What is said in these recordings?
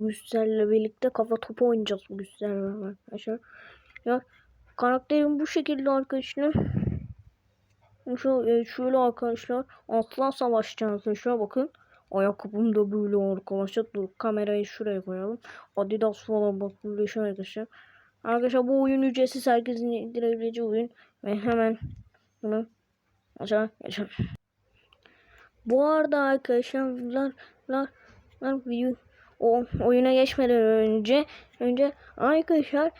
Güçlerle birlikte kafa topu oynayacağız bu güçlerle arkadaşlar. Ya karakterim bu şekilde arkadaşlar. Şu, e, şöyle arkadaşlar atlan savaşçı arkadaşlar bakın. Ayakkabım da böyle arkadaşlar. Dur kamerayı şuraya koyalım. Adidas falan bak böyle şey arkadaşlar. Arkadaşlar bu oyun ücretsiz herkesin indirebileceği oyun. Ve hemen bunu aşağı geçelim. Bu arada arkadaşlar lar, lar, lar, video, o oyuna geçmeden önce önce arkadaşlar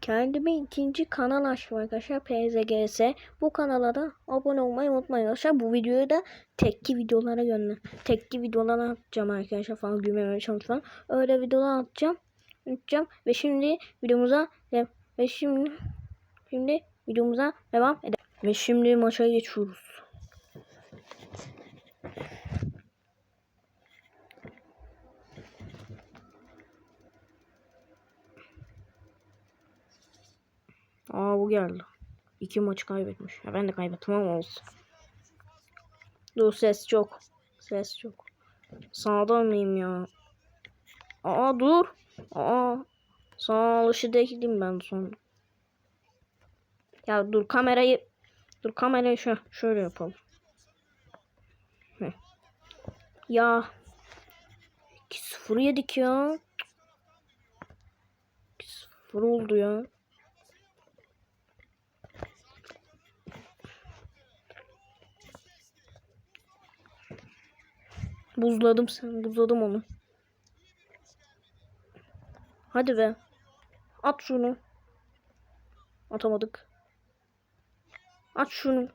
kendime ikinci kanal açtım arkadaşlar PZGS. Bu kanala da abone olmayı unutmayın arkadaşlar. Bu videoyu da tekki videolara gönder. Tekki videolara atacağım arkadaşlar falan gülmemeye çalışmam. Öyle videolar atacağım. Atacağım ve şimdi videomuza ve şimdi şimdi videomuza devam edelim. Ve şimdi maça geçiyoruz. Aa bu geldi. İki maç kaybetmiş. Ya ben de kaybettim ama olsun. Dur ses çok. Ses çok. Sağdan mıyım ya? Aa dur. Aa. Sağ alışı değilim ben sonra. Ya dur kamerayı dur kamerayı şu şöyle yapalım. Heh. Ya 2-0 yedik ya. 2-0 oldu ya. Buzladım sen. Buzladım onu. Hadi be. At şunu. Atamadık. At şunu.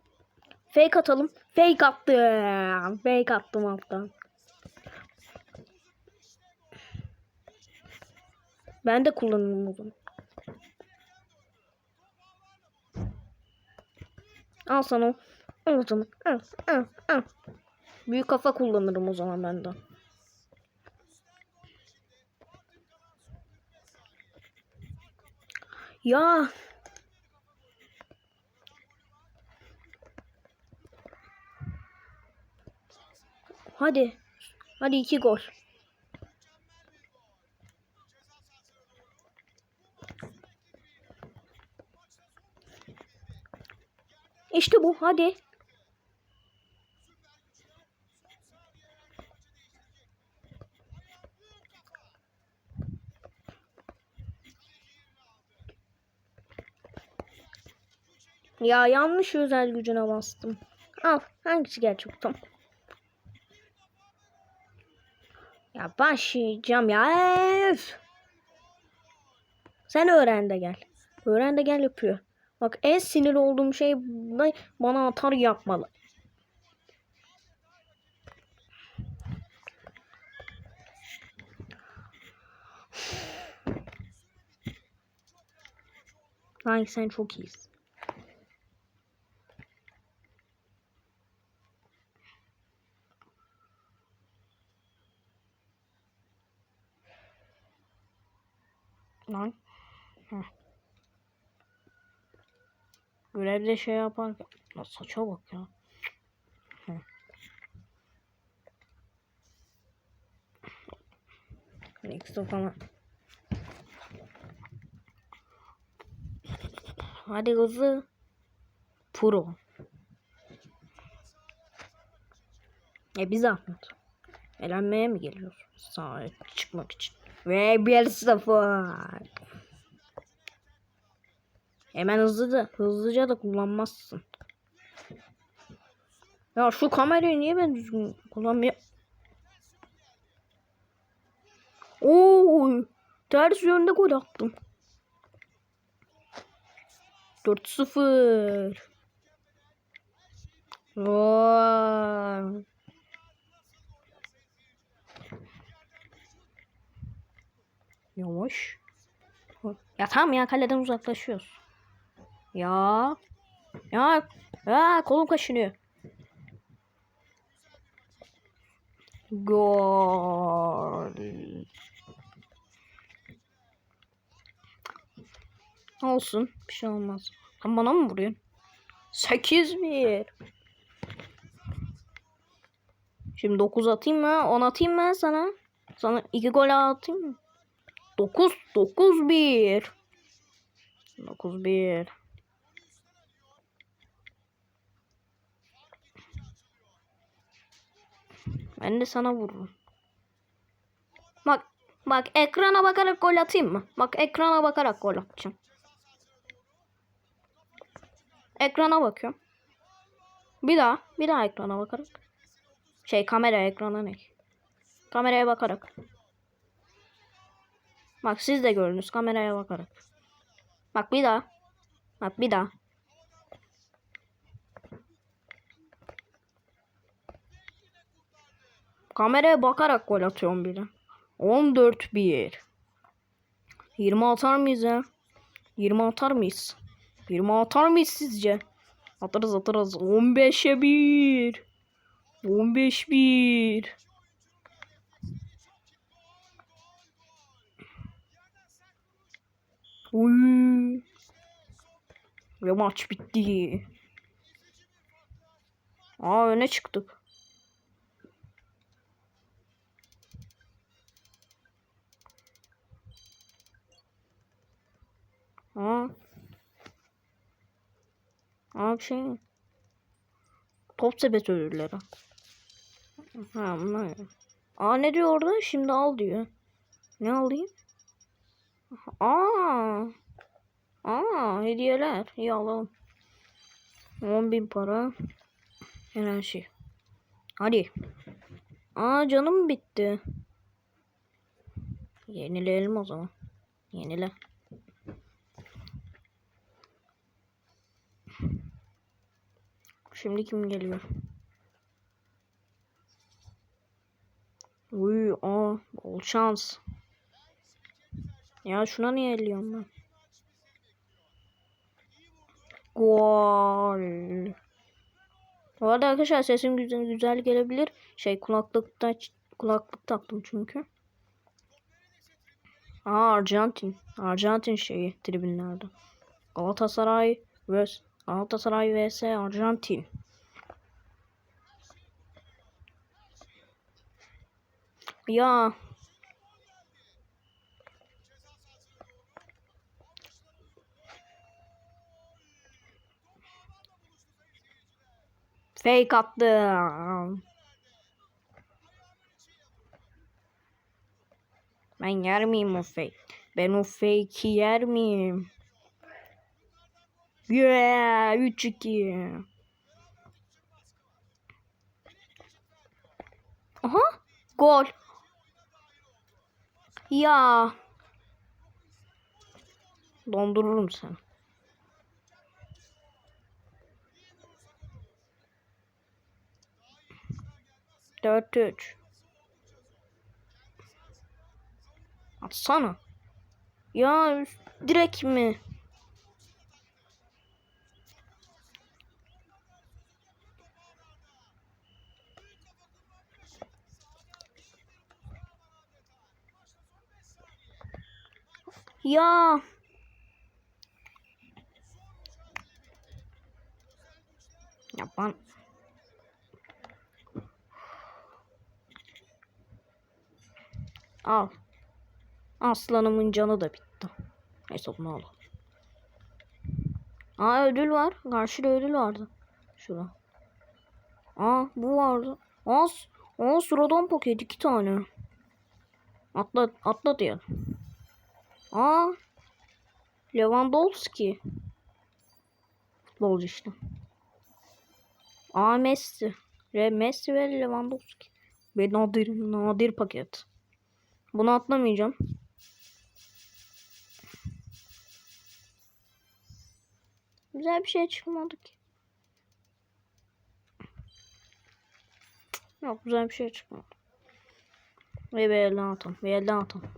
Fake atalım. Fake attım. Fake attım alttan. Ben de kullanırım o. Al sana. Al zaman. Al, al, al. Büyük kafa kullanırım o zaman ben de. Ya. Hadi. Hadi iki gol. İşte bu. Hadi. Ya yanlış özel gücüne bastım. Al. Hangisi gerçek tam? Ya başlayacağım ya. Sen öğren de gel. Öğren de gel yapıyor. Bak en sinir olduğum şey bana atar yapmalı. Ay sen çok iyisin. Lan. Heh. Görevde şey yaparken. Ya saça bak ya. Heh. Next'e falan. Hadi hızlı. Pro. E bir zahmet. Elenmeye mi geliyoruz? Sahaya çıkmak için. Ve bir sıfır. Hemen hızlı da, hızlıca da kullanmazsın. Ya şu kamerayı niye ben düzgün kullanmıyorum? Oo, ters yönde gol attım. 4-0. Vay. Yavaş. Ya tamam ya kaleden uzaklaşıyoruz. Ya. Ya. Ya kolum kaşınıyor. Gol. Olsun. Bir şey olmaz. Sen bana mı vuruyorsun? 8-1. Şimdi 9 atayım mı? 10 atayım mı sana? Sana 2 gol atayım mı? 9 9 1. 9 1. Ben de sana vururum. Bak bak ekrana bakarak gol atayım mı? Bak ekrana bakarak gol atacağım. Ekrana bakıyorum. Bir daha, bir daha ekrana bakarak. Şey kamera ekrana ne? Kameraya bakarak. Bak siz de görünüz kameraya bakarak. Bak bir daha. Bak bir daha. Kameraya bakarak gol atıyorum bile. 14-1. 20 atar mıyız ya? 20 atar mıyız? 20 atar mıyız sizce? Atarız atarız. 15'e 1. 15 1. Uy. Ve maç bitti. Aa öne çıktık. Aa. Aa bir şey. Top sepet ödülleri. Ha bunlar. Aa ne diyor orada? Şimdi al diyor. Ne alayım? Aa. Aa hediyeler. İyi alalım. 10 bin para. Her şey. Hadi. Aa canım bitti. Yenileyelim o zaman. Yenile. Şimdi kim geliyor? Uy, aa, bol şans. Ya şuna niye elliyorum ben? Gol. Bu arada arkadaşlar sesim güzel, güzel gelebilir. Şey kulaklıkta kulaklık taktım çünkü. Aa Arjantin. Arjantin şeyi tribünlerde. Galatasaray vs Galatasaray vs Arjantin. Ya fake attım. Ben yer miyim o fake? Ben o fake'i yer miyim? Yeah, 3-2. Aha, gol. Ya. Dondururum seni. Dört üç. Atsana. Ya direkt mi? Ya. Yapan. Al. Aslanımın canı da bitti. Neyse bunu al. Aa ödül var. Karşıda ödül vardı. Şurada. Aa bu vardı. Aa, aa sıradan paket iki tane. Atla, atla diyelim. Aa Lewandowski. Futbolcu işte. Aa Messi. Ve Messi ve Lewandowski. Ve nadir, nadir paket. Bunu atlamayacağım. Güzel bir şey çıkmadı ki. Yok güzel bir şey çıkmadı. Ve bir elden atalım. Bir elden atalım.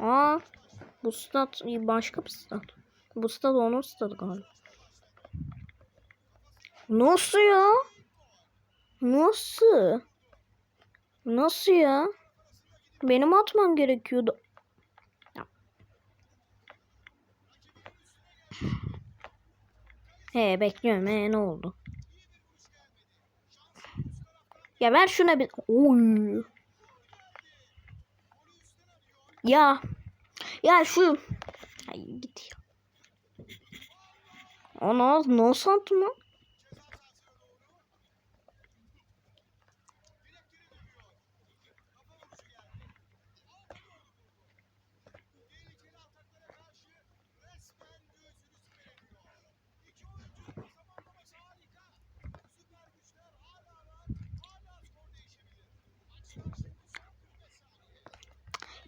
Aa, bu stat başka bir stat. Bu stat onun stadı galiba. Nasıl ya? Nasıl? Nasıl ya? Benim atmam gerekiyordu. He bekliyorum. He ne oldu? Ya ver şuna bir. Oy. Ya. Ya şu. Ay git ya. Ana nasıl attı mı?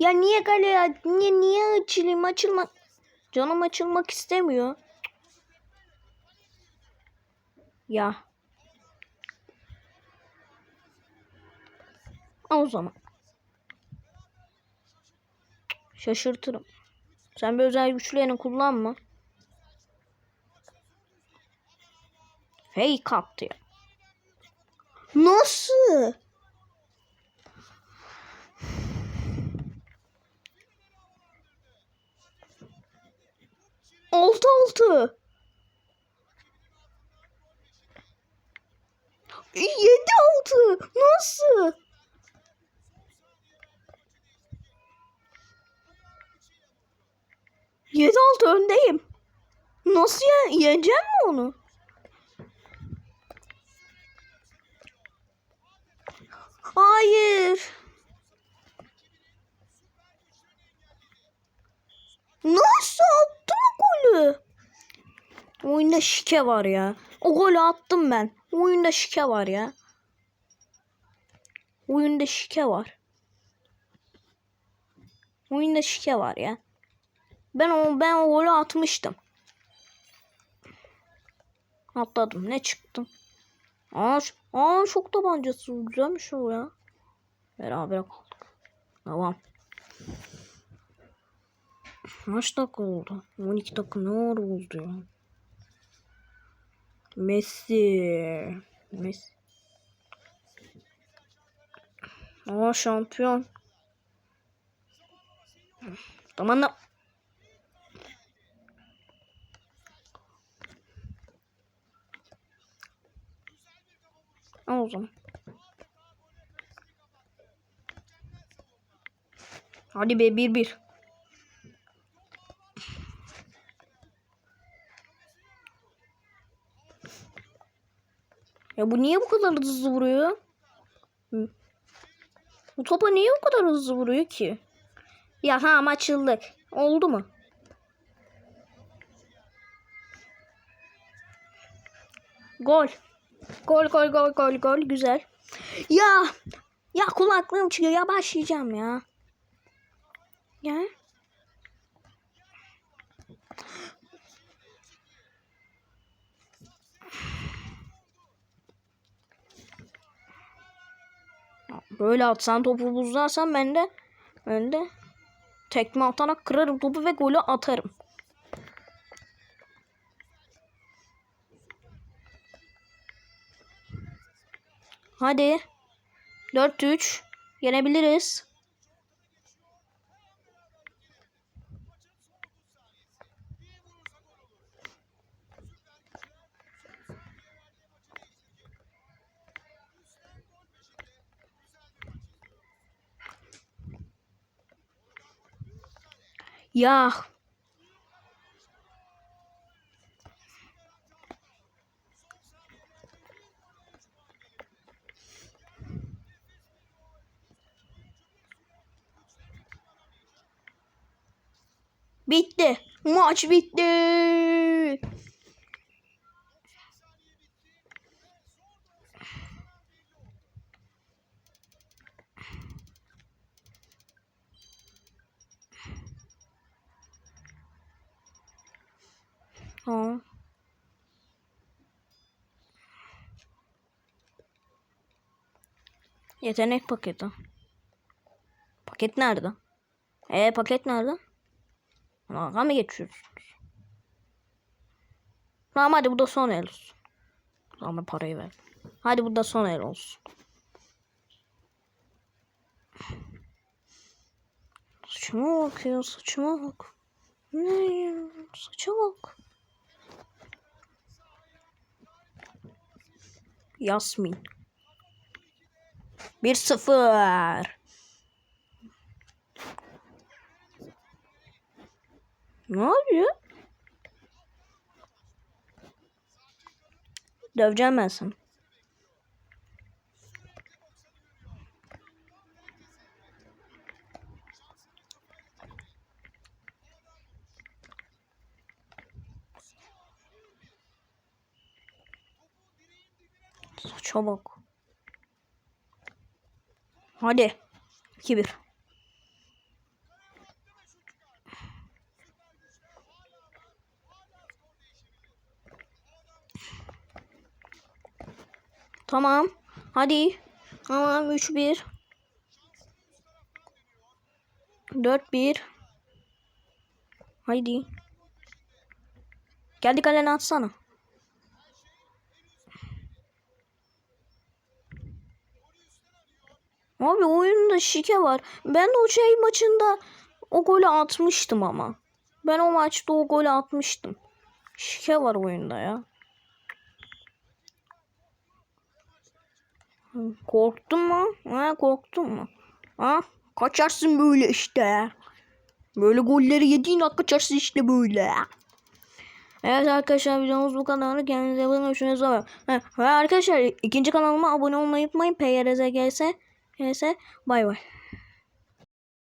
Ya niye kale ya? Niye niye açılayım? Açılmak. Canım açılmak istemiyor. Ya. O zaman. Şaşırtırım. Sen bir özel güçlerini kullanma. Fake attı ya. Nasıl? Altı altı. Yedi altı. Nasıl? Yedi altı öndeyim. Nasıl ya? Yeneceğim mi onu? Hayır. Nasıl attı golü? Oyunda şike var ya. O golü attım ben. Oyunda şike var ya. Oyunda şike var. Oyunda şike var ya. Ben o ben o golü atmıştım. Atladım. Ne çıktı? Aa, aa çok tabancası güzelmiş o ya. Beraber kaldık. Tamam. Kaç dakika oldu? 12 dakika ne ara oldu ya? Messi. Messi. Aa şampiyon. Tamam da. Al o zaman. Hadi be 1-1. Ya bu niye bu kadar hızlı vuruyor? Hı. Bu topa niye bu kadar hızlı vuruyor ki? Ya ha açıldı. Oldu mu? Gol. Gol gol gol gol gol güzel. Ya ya kulaklığım çıkıyor ya başlayacağım ya. Ya. Böyle atsan topu buzlarsan ben de ben de tekme atarak kırarım topu ve golü atarım. Hadi. 4-3. Yenebiliriz. Ya. Bitti. Maç bitti. Ha. Yetenek paketi. Paket nerede? E paket nerede? Dalga mı geçiyorsunuz? Tamam hadi bu da son el olsun. Ama parayı ver. Hadi bu da son el olsun. Saçıma bak ya saçıma bak. Ne ya saça bak. Yasmin. 1-0. Ne yapıyor? Döveceğim ben seni. Saça bak. Hadi. 2-1. Tamam. Hadi. Tamam 3-1. 4-1. Haydi. Geldi kalene atsana. Abi oyunda şike var. Ben o şey maçında o golü atmıştım ama. Ben o maçta o golü atmıştım. Şike var oyunda ya. Korktun mu? Ha, korktun mu? Ha? Kaçarsın böyle işte. Böyle golleri yediğin an kaçarsın işte böyle. Evet arkadaşlar videomuz bu kadar. Kendinize bakın. Görüşürüz. Ha, ve arkadaşlar ikinci kanalıma abone olmayı unutmayın. PRZ gelse. Neyse bay bay.